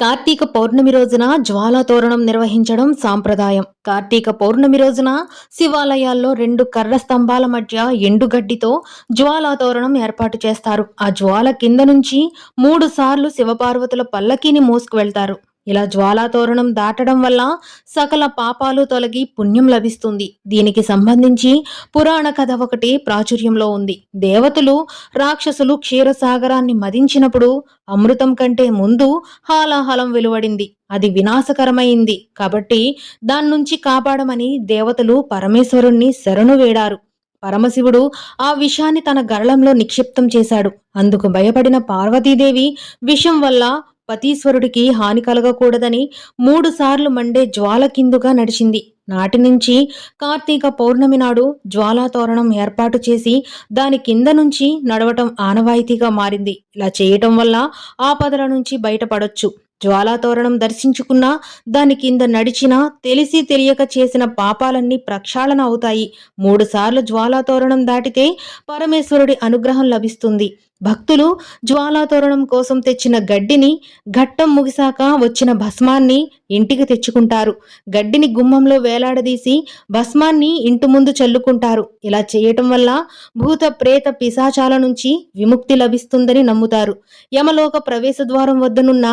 కార్తీక పౌర్ణమి రోజున జ్వాలా తోరణం నిర్వహించడం సాంప్రదాయం. కార్తీక పౌర్ణమి రోజున శివాలయాల్లో రెండు కర్ర స్తంభాల మధ్య ఎండుగడ్డితో జ్వాలా తోరణం ఏర్పాటు చేస్తారు. ఆ జ్వాల కింద నుంచి మూడు సార్లు శివపార్వతుల పల్లకీని మోసుకు వెళ్తారు. ఇలా జ్వాలా తోరణం దాటడం వల్ల సకల పాపాలు తొలగి పుణ్యం లభిస్తుంది. దీనికి సంబంధించి పురాణ కథ ఒకటి ప్రాచుర్యంలో ఉంది. దేవతలు రాక్షసులు క్షీరసాగరాన్ని మదించినప్పుడు అమృతం కంటే ముందు హాలాహలం వెలువడింది. అది వినాశకరమైంది. కాబట్టి దాని నుంచి కాపాడమని దేవతలు పరమేశ్వరుణ్ణి శరణు వేడారు. పరమశివుడు ఆ విషాన్ని తన గరళంలో నిక్షిప్తం చేశాడు. అందుకు భయపడిన పార్వతీదేవి విషం వల్ల పతీశ్వరుడికి హాని కలగకూడదని మూడుసార్లు మండే జ్వాల కిందుగా నడిచింది. నాటి నుంచి కార్తీక పౌర్ణమి నాడు జ్వాలాతోరణం ఏర్పాటు చేసి దాని కింద నుంచి నడవటం ఆనవాయితీగా మారింది. ఇలా చేయటం వల్ల ఆపదల నుంచి బయటపడొచ్చు. జ్వాలా తోరణం దర్శించుకున్నా దాని కింద నడిచినా తెలిసి తెలియక చేసిన పాపాలన్నీ ప్రక్షాళన అవుతాయి. మూడుసార్లు జ్వాలాతోరణం జ్వాలా తోరణం దాటితే పరమేశ్వరుడి అనుగ్రహం లభిస్తుంది. భక్తులు జ్వాలా తోరణం కోసం తెచ్చిన గడ్డిని ఘట్టం ముగిసాక వచ్చిన భస్మాన్ని ఇంటికి తెచ్చుకుంటారు. గడ్డిని గుమ్మంలో వేలాడదీసి భస్మాన్ని ఇంటి ముందు చల్లుకుంటారు. ఇలా చేయటం వల్ల భూత ప్రేత పిశాచాల నుంచి విముక్తి లభిస్తుందని నమ్ముతారు. యమలోక ప్రవేశ ద్వారం వద్దనున్న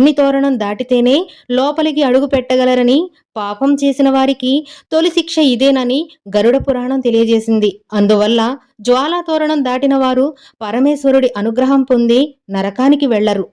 అగ్ని తోరణం దాటితేనే లోపలికి అడుగు పెట్టగలరని పాపం చేసిన వారికి తొలి శిక్ష ఇదేనని గరుడ పురాణం తెలియజేసింది. అందువల్ల జ్వాలా తోరణం దాటిన వారు పరమేశ్వరుడి అనుగ్రహం పొంది నరకానికి వెళ్ళరు